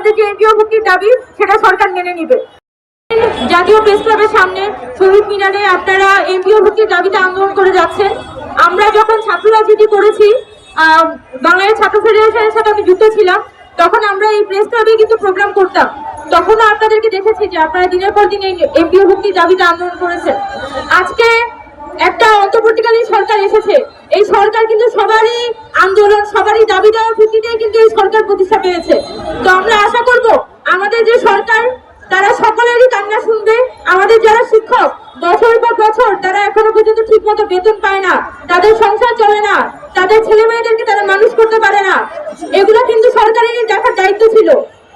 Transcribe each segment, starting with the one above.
আমাদের যে এমপিও ভুক্তির দাবি, সেটা সরকার মেনে নিবে। জাতীয় প্রেস ক্লাবের সামনে শহীদ মিনারে আপনারা এমপিও ভুক্তির দাবিতে আন্দোলন করে যাচ্ছেন। আমরা যখন ছাত্র রাজনীতি করেছি বাংলাদেশ ছাত্র ফেডারেশনের সাথে আমি যুক্ত ছিলাম, তখন আমরা এই প্রেস ক্লাবে কিন্তু প্রোগ্রাম করতাম। তখনও আপনাদেরকে দেখেছি যে আপনারা দিনের পর দিন এই এমপিও ভুক্তির দাবিতে আন্দোলন করেছেন। আজকে একটা অন্তর্বর্তীকালীন সরকার এসেছে এই সরকার কিন্তু সবারই আন্দোলন সবারই দাবি দেওয়ার ভিত্তিতেই কিন্তু এই সরকার প্রতিষ্ঠা পেয়েছে। তো আমরা আশা করব, আমাদের যে সরকার, তারা সকলেরই কান্না শুনবে। আমাদের যারা শিক্ষক, বছর পর বছর তারা এখনও পর্যন্ত ঠিক মতো বেতন পায় না। তাদের সংসার চলে না। তাদের ছেলে মেয়েদেরকে তারা মানুষ করতে পারে না। এগুলো কিন্তু সরকারের দেখার দায়িত্ব ছিল।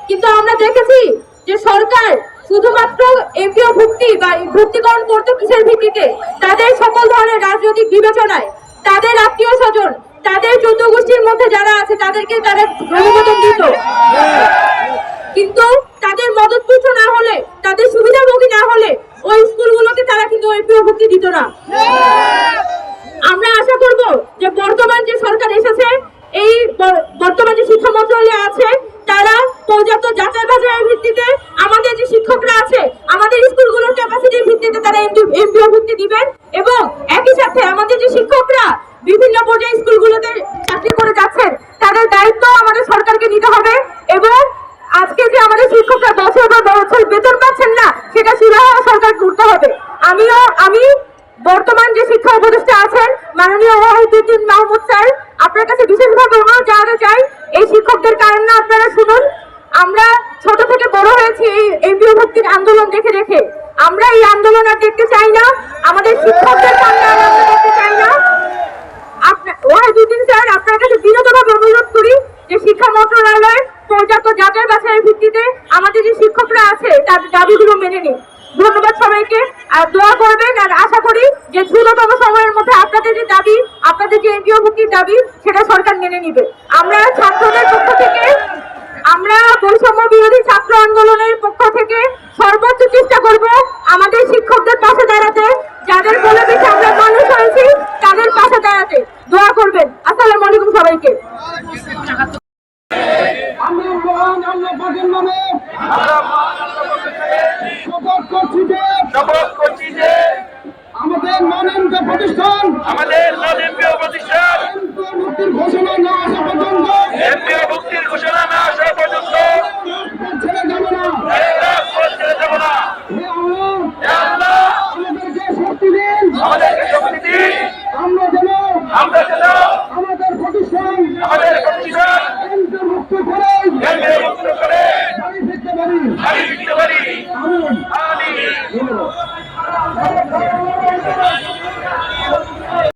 কিন্তু আমরা দেখেছি যে সরকার শুধুমাত্র এমপিও ভুক্তি বা ভুক্তিকরণ করতে কিসের ভিত্তিতে? তাদের সকল ধরনের রাজনৈতিক বিবেচনায়। তাদের আত্মীয় স্বজন তাদের চৌদ্দ গোষ্ঠীর মধ্যে যারা আছে, তাদেরকে তারা অনুমোদন দিত। কিন্তু তাদের মদত মদতপুষ্ট না হলে, তাদের সুবিধাভোগী না হলে, ওই স্কুলগুলোকে তারা কিন্তু এপিও ভুক্তি দিত না। আমরা আশা করব যে বর্তমান যে সরকার এসেছে এই ব- বর্তমান যে শিক্ষা মন্ত্রণালয় আছে তারা পর্যাপ্ত যাচাই বাছাইয়ের ভিত্তিতে আমাদের যে শিক্ষকরা আছে আমাদের স্কুলগুলোর ক্যাপাসিটির ভিত্তিতে তারা এমপিও ভুক্তি দিবেন এবং একই সাথে আমাদের যে শিক্ষকরা বিভিন্ন পর্যায়ে স্কুলগুলোতে চাকরি করে যাচ্ছেন, তাদের দায়িত্ব আমাদের সরকারকে নিতে হবে এবং আজকে যে আমাদের শিক্ষকরা বছর পর বছর বেতন পাচ্ছেন না, সেটা সুরাহ সরকার করতে হবে। আমিও, আমি বর্তমান যে শিক্ষা উপদেষ্টা আছেন, মাননীয় ওয়াহিদুদ্দিন মাহমুদ স্যার, আপনার কাছে বিশেষভাবে অনুরোধ জানাতে চাই, এই শিক্ষকদের কারণে আপনারা শুনুন। আমরা ছোট থেকে বড় হয়েছি এই এমপিও ভক্তির আন্দোলন দেখে দেখে। আমরা এই আন্দোলন আর দেখতে চাই না। আমাদের শিক্ষকদের কান্না আর আমরা দেখতে চাই না আপনার ওয়াহিদুদ্দিন স্যার আপনার কাছে বিনীতভাবে অনুরোধ করি যে শিক্ষা মন্ত্রণালয় পর্যাপ্ত যাচাই বাছাইয়ের ভিত্তিতে আমাদের যে শিক্ষকরা আছে তাদের দাবিগুলো মেনে নিন। ধন্যবাদ সবাইকে, আর দোয়া করবেন, আর আশা করি যে দ্রুততম সময়ের মধ্যে আপনাদের যে দাবি, আপনাদের যে এনজিও ভুক্তির দাবি, সেটা সরকার মেনে নিবে। আমরা ছাত্রদের পক্ষ থেকে, আমরা বৈষম্য বিরোধী ছাত্র আন্দোলনের পক্ষ থেকে সর্বোচ্চ চেষ্টা করব আমাদের শিক্ষকদের পাশে দাঁড়াতে। যাদের বলে দিচ্ছে আমরা মানুষ হয়েছি, তাদের পাশে দাঁড়াতে। দোয়া করবেন। আসসালামু আলাইকুম সবাইকে। আল্লাহ নামে শপথ করছি যে শপথ করছি যে আমাদের মানন্ত প্রতিষ্ঠান আমাদের নদীপ্রিয় প্রতিষ্ঠান 你们。